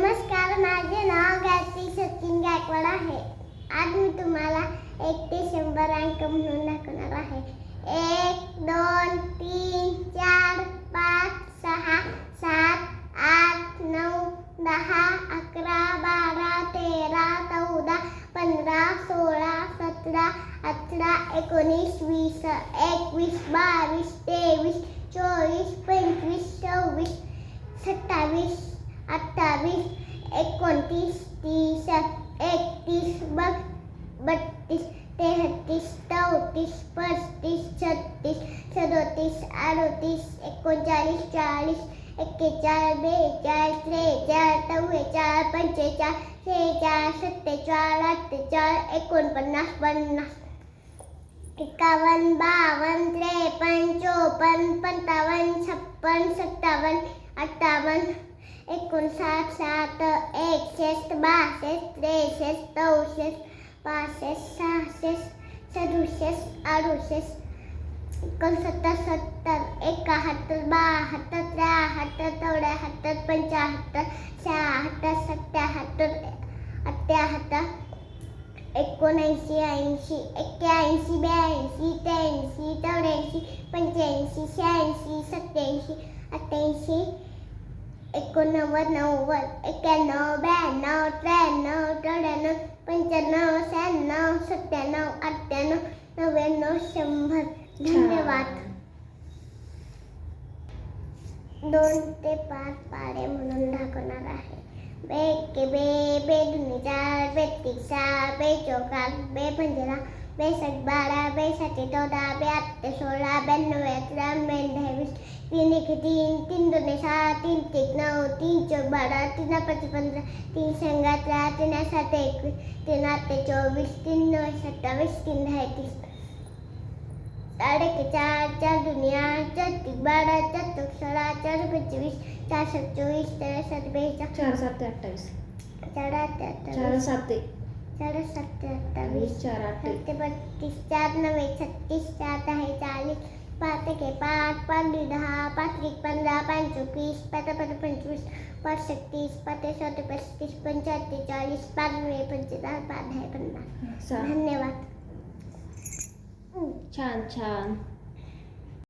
नमस्कार माझे नाव गायत्री सचिन गायकवाड आहे. आज मी तुम्हाला एक ते शंभर अंक म्हणून दाखवणार आहे. एक दोन तीन चार पाच सहा सात आठ नऊ दहा अकरा बारा तेरा चौदा पंधरा सोळा सतरा अठरा एकोणीस वीस एकवीस बावीस तेवीस चोवीस पंचवीस सव्वीस सत्तावीस अठ्ठावीस एकोणतीस तीस एकतीस बत्तीस तेहतीस चौतीस पस्तीस छत्तीस सदोतीस अडोतीस एकोणचाळीस चाळीस एक्केचाळीस बेचाळीस त्रेचाळीस चव्वेचाळीस पंचेचाळीस सेहेचाळीस सत्तेचाळीस अठ्ठेचाळीस एकोणपन्नास, पन्नास, एकावन्न, बावन्न, त्रेपन्न, चोपन्न, पंचावन्न छप्पन सत्तावन अठ्ठावन्न एकोणसाठ साठ एकसष्ट बासष्ट त्रेसष्ट चौसष्ट पासष्ट सहासष्ट सदुसष्ट अडुसष्ट एकोणसत्तर सत्तर एकाहत्तर बहात्तर त्र्याहत्तर चौऱ्याहत्तर पंच्याहत्तर शहात्तर सत्याहत्तर अठ्ठ्याहत्तर एकोणऐंशी ऐंशी एक्क्याऐंशी ब्याऐंशी त्र्याऐंशी चौऱ्याऐंशी पंच्याऐंशी शहाऐंशी सत्याऐंशी अठ्ठ्याऐंशी एकोणनव्वद नव्वद एक्क्याण्णव ब्याण्णव त्र्याण्णव चौऱ्याण्णव पंच्याण्णव शहाण्णव सत्त्याण्णव अठ्ठ्याण्णव नव्याण्णव शंभर धन्यवाद दोन ते पाच पाडे म्हणून दाखवणार आहे. बे के बे बे दुनी बे तीन बे चौकात बे पंधरा बे सात बारा बे साते चौदा बे आठ सोळा ब्याण्णव तीन एक तीन तीन दोन सहा तीन एक नऊ तीन चौक बारा तीन पाच पंधरा तीन संगा अठरा तीन सात एकवीस तीन आठ चोवीस तीन नऊ सत्तावीस तीन दहा एकवीस चार एक चार चार दुनिया चार तीन बारा चार चौक सोळा चार पंचवीस चार सत्तावीस चार सात बेचाळीस चार सात ते अठ्ठावीस चार आठ चार सात ते चार सात अठ्ठावीस चार आठ ते बत्तीस चार नव्वे छत्तीस चार दहा चाळीस पाच एके पाच पाच दुई दहा पाच एक पंधरा पाच चोवीस पाच पाच पंचवीस पाच छत्तीस पाच सात पस्तीस पंच्याहत्तर चाळीस पाच नव्वे पंचेचाळीस पाच दहा पन्नास धन्यवाद. छान छान.